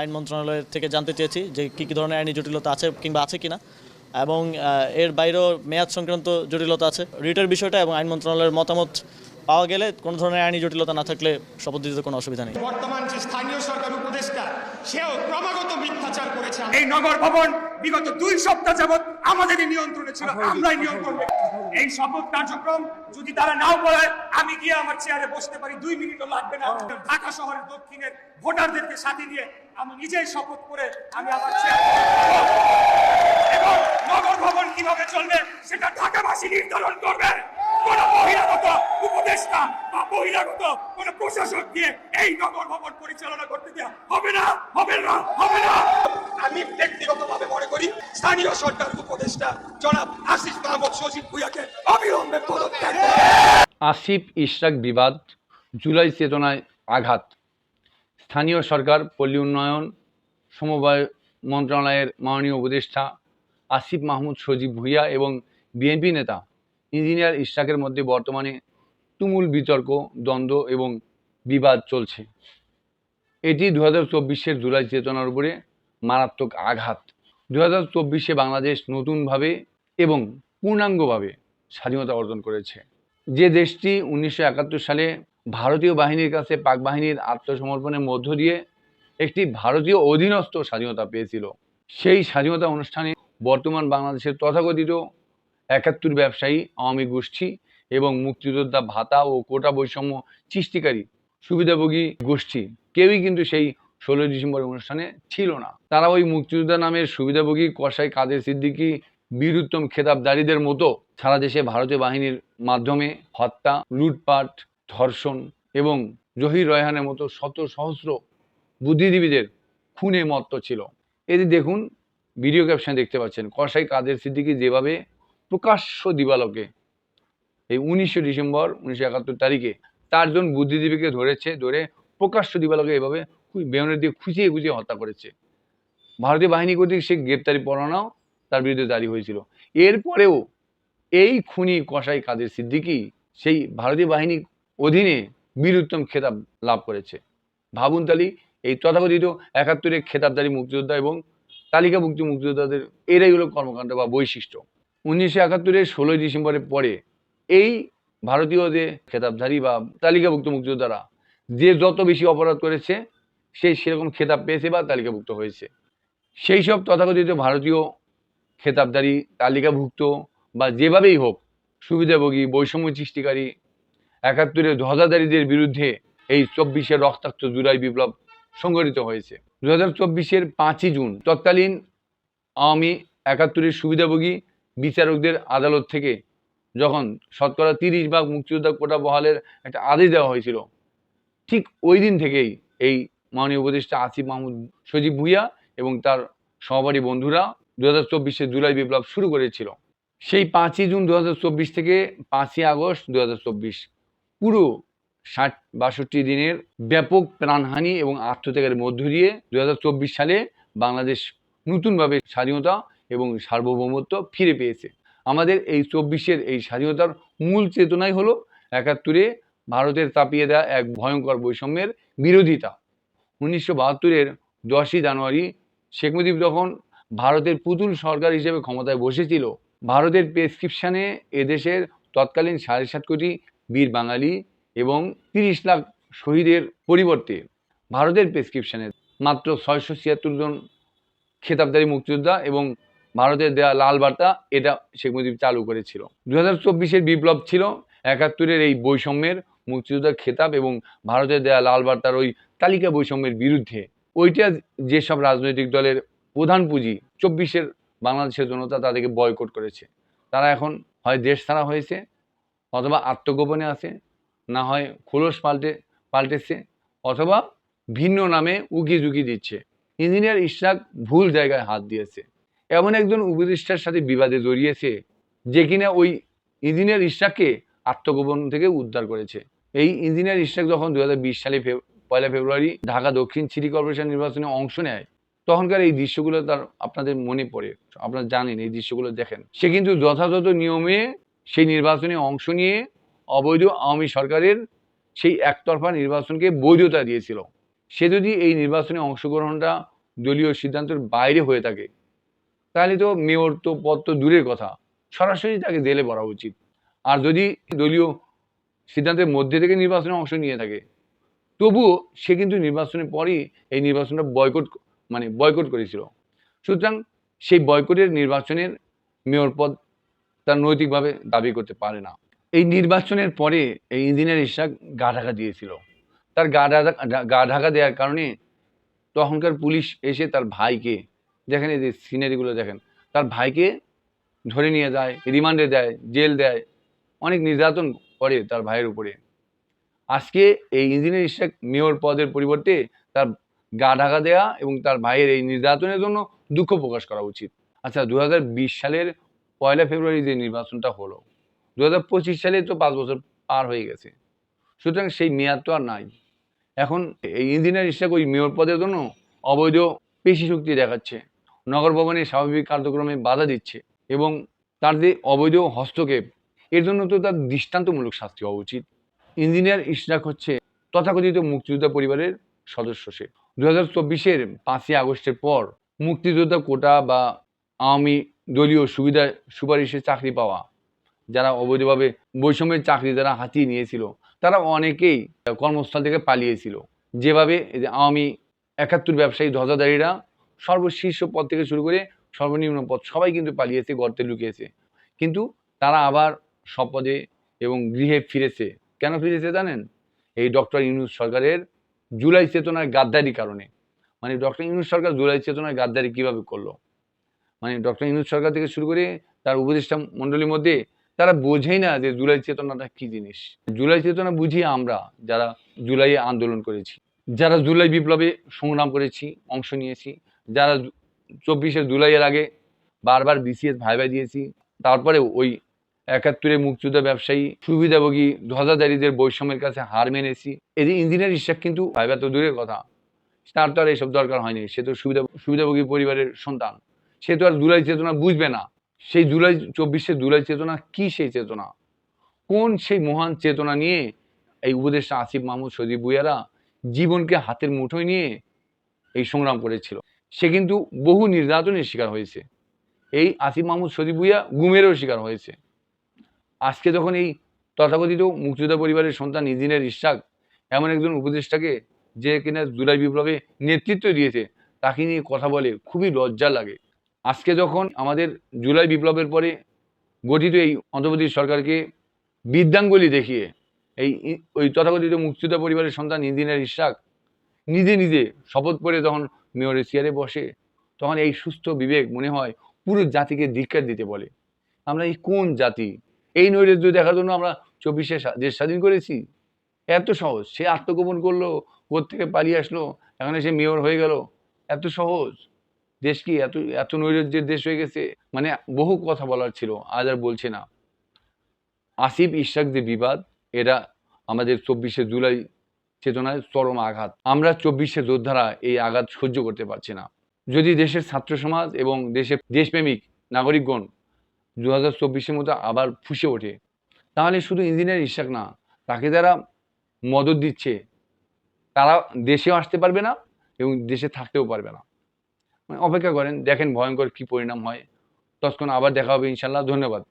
আইন মন্ত্রণালয়ের থেকে জানতে চেয়েছি যে কী কী ধরনের আইনি জটিলতা আছে কিংবা আছে কিনা। এবং এর বাইরেও মেয়াদ সংক্রান্ত জটিলতা আছে। রিটের বিষয়টা এবং আইন মন্ত্রণালয়ের মতামত পাওয়া গেলে কোনো ধরনের আইনি জটিলতা না থাকলে শপথ দিতে কোনো অসুবিধা নেই। বর্তমান যে স্থানীয় সরকার উপদেষ্টা সেও ক্রমাগত মিথ্যাচার করেছে। এই নগর ভবন বিগত দুই সপ্তাহ যাবৎ আমাদেরই নিয়ন্ত্রণে ছিল আমরাই নিয়ন্ত্রণ। এই শপথ কার্যক্রম যদি তারা নাও বলে আমি গিয়ে আমার চেয়ারে বসতে পারি দুই মিনিটও লাগবে না। ঢাকা শহরের দক্ষিণের ভোটারদেরকে সাথে নিয়ে আমি নিজেই শপথ করে আমি আমার চেয়ারে এবং নগর ভবন কীভাবে চলবে সেটা ঢাকাবাসী নির্ধারণ করবে কোন বহিরাগত উপদেষ্টা বা বহিরাগত কোন প্রশাসক দিয়ে এই নগর ভবন পরিচালনা করতে দেওয়া হবে না হবে না হবে না। আমি ব্যক্তিগতভাবে মনে করি স্থানীয় সরকার উপদেষ্টা জনাব আশিস মাহমুদ সজীব ভুইয়াকে অবিলম্বে পদত্যাগ আসিফ ইশরাক বিবাদ, জুলাই চেতনায় আঘাত। স্থানীয় সরকার, পল্লী উন্নয়ন, সমবায় মন্ত্রণালয়ের মাননীয় উপদেষ্টা আসিফ মাহমুদ সজীব ভুইয়া এবং বিএনপি নেতা ইঞ্জিনিয়ার ইশরাকের মধ্যে বর্তমানে তুমুল বিতর্ক, দ্বন্দ্ব এবং বিবাদ চলছে। এটি দু হাজার চব্বিশের জুলাই চেতনার উপরে মারাত্মক আঘাত। দু হাজার চব্বিশে বাংলাদেশ নতুনভাবে এবং পূর্ণাঙ্গভাবে স্বাধীনতা অর্জন করেছে। যে দেশটি উনিশশো একাত্তর সালে ভারতীয় বাহিনীর কাছে পাক বাহিনীর আত্মসমর্পণের মধ্য দিয়ে একটি ভারতীয় অধীনস্থ স্বাধীনতা পেয়েছিল। সেই স্বাধীনতা অনুষ্ঠানে বর্তমান বাংলাদেশের তথাকথিত একাত্তর ব্যবসায়ী আওয়ামী গোষ্ঠী এবং মুক্তিযোদ্ধা ভাতা ও কোটা বৈষম্য সৃষ্টিকারী সুবিধাভোগী গোষ্ঠী। কেউই কিন্তু সেই ষোলোই ডিসেম্বর অনুষ্ঠানে ছিল না। তারা ওই মুক্তিযোদ্ধা নামের সুবিধাভোগী কসাই কাদের সিদ্দিকী, বীরুত্তম খেতাবদারীদের মতো সারা দেশে ভারতীয় বাহিনীর মাধ্যমে হত্যা, লুটপাট, ধর্ষণ এবং জহির রয়হানের মতো শত সহস্র বুদ্ধিজীবীদের খুনে মত্ত ছিল। এটি দেখুন ভিডিও ক্যাপশন দেখতে পাচ্ছেন, কসাই কাদের সিদ্দিকী যেভাবে প্রকাশ্য দিবালোকে এই উনিশশো ডিসেম্বর উনিশশো একাত্তর তারিখে। চারজন বুদ্ধিজীবীকে ধরেছে, ধরে প্রকাশ্য দিবালোকে এভাবে বেয়নের দিয়ে খুঁচিয়ে খুঁচিয়ে হত্যা করেছে। ভারতীয় বাহিনী কর্তৃক সে গ্রেপ্তারি পরোয়ানাও তার বিরুদ্ধে জারি হয়েছিল। এরপরেও এই খুনি কসাই কাদের সিদ্দিকী সেই ভারতীয় বাহিনী অধীনে বীরুত্তম খেতাব লাভ করেছে। ভাবুন তালি, এই তথাকথিত একাত্তরের খেতাবদারী মুক্তিযোদ্ধা এবং তালিকাভুক্ত মুক্তিযোদ্ধাদের এরাই হলো কর্মকাণ্ড বা বৈশিষ্ট্য। উনিশশো একাত্তরের ষোলোই ডিসেম্বরের পরে এই ভারতীয় যে খেতাবধারী বা তালিকাভুক্ত মুক্তিযোদ্ধারা যে যত বেশি অপরাধ করেছে, সে সেরকম খেতাব পেয়েছে বা তালিকাভুক্ত হয়েছে। সেই সব তথাকথিত ভারতীয় খেতাবধারী, তালিকাভুক্ত বা যেভাবেই হোক সুবিধাভোগী, বৈষম্য সৃষ্টিকারী, একাত্তরের ধ্বজাধারীদের বিরুদ্ধে এই চব্বিশের রক্তাক্ত জুলাই বিপ্লব সংগঠিত হয়েছে। দু হাজার চব্বিশের পাঁচই জুন তৎকালীন আওয়ামী একাত্তরের সুবিধাভোগী বিচারকদের আদালত থেকে যখন শতকরা তিরিশ ভাগ মুক্তিযোদ্ধা কোটা বহালের একটা আদেশ দেওয়া হয়েছিল, ঠিক ওই দিন থেকেই এই মাননীয় উপদেষ্টা আসিফ মাহমুদ সজীব ভুইয়া এবং তার সহপাঠী বন্ধুরা দু হাজার চব্বিশে জুলাই বিপ্লব শুরু করেছিল। সেই পাঁচই জুন দু হাজার চব্বিশ থেকে পাঁচই আগস্ট দু হাজার চব্বিশ, পুরো ষাট বাষট্টি দিনের ব্যাপক প্রাণহানি এবং আত্মত্যাগের মধ্য দিয়ে দু হাজার চব্বিশ সালে বাংলাদেশ নতুনভাবে স্বাধীনতা এবং সার্বভৌমত্ব ফিরে পেয়েছে। আমাদের এই চব্বিশের এই স্বাধীনতার মূল চেতনাই হলো একাত্তরে ভারতের তাপিয়ে দেওয়া এক ভয়ঙ্কর বৈষম্যের বিরোধিতা। উনিশশো বাহাত্তরের দশই জানুয়ারি শেখ মুজিব যখন ভারতের পুতুল সরকার হিসেবে ক্ষমতায় বসেছিল, ভারতের প্রেসক্রিপশানে এদেশের তৎকালীন সাড়ে সাত কোটি বীর বাঙালি এবং তিরিশ লাখ শহীদের পরিবর্তে ভারতের প্রেসক্রিপশনে মাত্র ছয়শো ছিয়াত্তর জন খেতাবদারী মুক্তিযোদ্ধা এবং ভারতের দেওয়া লাল বার্তা, এটা শেখ মুজিব চালু করেছিল। দু হাজার চব্বিশের বিপ্লব ছিল, একাত্তরের এই বৈষম্যের মুক্তিযোদ্ধার খেতাব এবং ভারতের দেওয়া লাল বার্তার ওই তালিকা বৈষম্যের বিরুদ্ধে। ওইটা যেসব রাজনৈতিক দলের প্রধান পুঁজি, চব্বিশের বাংলাদেশের জনতা তাদেরকে বয়কট করেছে। তারা এখন হয় দেশ ছাড়া হয়েছে, অথবা আত্মগোপনে আছে, না হয় খোলস পাল্টে, পাল্টেছে, অথবা ভিন্ন নামে উকি ঝুঁকি দিচ্ছে। ইঞ্জিনিয়ার ইশরাক ভুল জায়গায় হাত দিয়েছে। এমন একজন উপদেষ্টার সাথে বিবাদে জড়িয়েছে, যে কিনা ওই ইঞ্জিনিয়ার ইশরাককে আত্মগোপন থেকে উদ্ধার করেছে। এই ইঞ্জিনিয়ার ইশরাক যখন দু হাজার বিশ সালে পয়লা ফেব্রুয়ারি ঢাকা দক্ষিণ সিটি কর্পোরেশন নির্বাচনে অংশ নেয়, তখনকার এই দৃশ্যগুলো তার আপনাদের মনে পড়ে, আপনারা জানেন এই দৃশ্যগুলো দেখেন। সে কিন্তু যথাযথ নিয়মে সেই নির্বাচনে অংশ নিয়ে অবৈধ আওয়ামী সরকারের সেই একতরফা নির্বাচনকে বৈধতা দিয়েছিল। সে যদি এই নির্বাচনে অংশগ্রহণটা দলীয় সিদ্ধান্তের বাইরে হয়ে থাকে তাহলে তো মেয়র তো পদ তো দূরের কথা। সরাসরি তাকে জেলে পড়া উচিত। আর যদি দলীয় সিদ্ধান্তের মধ্যে থেকে নির্বাচনে অংশ নিয়ে থাকে, তবুও সে কিন্তু নির্বাচনের পরই এই নির্বাচনটা বয়কট মানে বয়কট করেছিল। সুতরাং সেই বয়কটের নির্বাচনের মেয়র পদ তার নৈতিকভাবে দাবি করতে পারে না। এই নির্বাচনের পরে এই ইঞ্জিনিয়ার ইশাক গা ঢাকা দিয়েছিল। তার গা ঢাকা গা ঢাকা দেওয়ার কারণে তখনকার পুলিশ এসে তার ভাইকে দেখেন এই যে সিনারিগুলো দেখেন। তার ভাইকে ধরে নিয়ে যায়, রিমান্ডে দেয়, জেল দেয়। অনেক নির্যাতন করে তার ভাইয়ের উপরে। আজকে এই ইঞ্জিনিয়ার ইশাক মেয়র পদের পরিবর্তে তার গা ঢাকা দেওয়া এবং তার ভাইয়ের এই নির্যাতনের জন্য দুঃখ প্রকাশ করা উচিত। আচ্ছা দু হাজার বিশ সালের পয়লা ফেব্রুয়ারি যে নির্বাচনটা হলো দু হাজার পঁচিশ সালে তো পাঁচ বছর পার হয়ে গেছে। সুতরাং সেই মেয়াদ তো আর নাই। এখন এই ইঞ্জিনিয়ার ইশাক ওই মেয়র পদের জন্য অবৈধ পেশি শক্তি দেখাচ্ছে। নগর ভবনের স্বাভাবিক কার্যক্রমে বাধা দিচ্ছে এবং তার যে অবৈধ হস্তক্ষেপ, এর জন্য তো তার দৃষ্টান্তমূলক শাস্তি হওয়া উচিত। ইঞ্জিনিয়ার ইশরাক হচ্ছে তথাকথিত মুক্তিযোদ্ধা পরিবারের সদস্য সে। দু হাজার চব্বিশের পাঁচই আগস্টের পর মুক্তিযোদ্ধা কোটা বা আওয়ামী দলীয় সুবিধা সুপারিশে চাকরি পাওয়া, যারা অবৈধভাবে বৈষম্যের চাকরি যারা হাতিয়ে নিয়েছিল, তারা অনেকেই কর্মস্থল থেকে পালিয়েছিল। যেভাবে আওয়ামী একাত্তর ব্যবসায়ী ধ্বজাধারীরা সর্বশীর্ষ পদ থেকে শুরু করে সর্বনিম্ন পদ সবাই কিন্তু পালিয়েছে, গর্তে লুকিয়েছে। কিন্তু তারা আবার স্বপদে এবং গৃহে ফিরেছে। কেন ফিরেছে জানেন? এই ডক্টর ইউনুস সরকারের জুলাই চেতনার গাদ্দারি কারণে। মানে ডক্টর ইউনুস সরকার জুলাই চেতনার গাদ্দারি কীভাবে করল? মানে ডক্টর ইউনুস সরকার থেকে শুরু করে তার উপদেষ্টা মণ্ডলীর মধ্যে তারা বোঝেই না যে জুলাই চেতনাটা কি জিনিস। জুলাই চেতনা বুঝি আমরা যারা জুলাইয়ে আন্দোলন করেছি। যারা জুলাই বিপ্লবে সংগ্রাম করেছি, অংশ নিয়েছি যারা চব্বিশে জুলাইয়ের আগে বারবার বিসিএস ভাইবা দিয়েছি, তারপরে ওই একাত্তরে মুক্তিযোদ্ধা ব্যবসায়ী সুবিধাভোগী ধ্বজাধারীদের বৈষম্যের কাছে হার মেনেছি। এই যে ইঞ্জিনিয়ার ইশাক কিন্তু ভাইবা তো দূরের কথা, তার তো আর এইসব দরকার হয়নি, সে তো সুবিধা, সুবিধাভোগী পরিবারের সন্তান। সে তো আর জুলাই চেতনা বুঝবে না, সেই জুলাই, চব্বিশে জুলাই চেতনা কি সেই চেতনা? কোন সেই মহান চেতনা নিয়ে এই উপদেষ্টা আসিফ মাহমুদ সজীব বুয়ারা জীবনকে হাতের মুঠোয় নিয়ে এই সংগ্রাম করেছিল? সে কিন্তু বহু নির্যাতনের শিকার হয়েছে। এই আসিফ মাহমুদ সজীব ভুইয়া গুমেরও শিকার হয়েছে। আজকে যখন এই তথাকথিত মুক্তিযোদ্ধা পরিবারের সন্তান ইঞ্জিনিয়ার ইশাক এমন একজন উপদেষ্টাকে যে কিনা জুলাই বিপ্লবে নেতৃত্ব দিয়েছে, তাকে নিয়ে কথা বলে খুবই লজ্জা লাগে। আজকে যখন আমাদের জুলাই বিপ্লবের পরে গঠিত এই অন্তর্বর্তী সরকারকে বিদ্যাঙ্গুলি দেখিয়ে এই ওই তথাকথিত মুক্তিযোদ্ধা পরিবারের সন্তান ইঞ্জিনিয়ার ইশাক নিজে নিজে শপথ করে তখন মেয়রের চেয়ারে বসে তখন এই সুস্থ বিবেক মনে হয় পুরো জাতিকে ধিক্কার দিতে বলে। আমরা এই কোন জাতি? এই নৈরাজ্য দেখার জন্য আমরা চব্বিশে দেশ স্বাধীন করেছি? এত সহজ। সে আত্মগোপন করল থেকে পালিয়ে আসলো, এখানে সে মেয়র হয়ে গেল। এত সহজ। দেশ কি এত এত নৈরাজ্যের দেশ হয়ে গেছে? মানে বহু কথা বলার ছিল, আজ আর বলছে না। আসিফ, ইশাক যে বিবাদ এটা আমাদের চব্বিশে জুলাই চেতনায় চরম আঘাত। আমরা চব্বিশে যোদ্ধারা এই আঘাত সহ্য করতে পারছি না। যদি দেশের ছাত্র সমাজ এবং দেশের দেশপ্রেমিক নাগরিকগণ দু হাজার চব্বিশের মতো আবার ফুসে ওঠে, তাহলে শুধু ইঞ্জিনিয়ার ইশাক না, তাকে যারা মদত দিচ্ছে, তারা দেশেও আসতে পারবে না এবং দেশে থাকতেও পারবে না। মানে অপেক্ষা করেন, দেখেন ভয়ঙ্কর কি পরিণাম হয়। তৎক্ষণ আবার দেখা হবে ইনশাল্লাহ। ধন্যবাদ।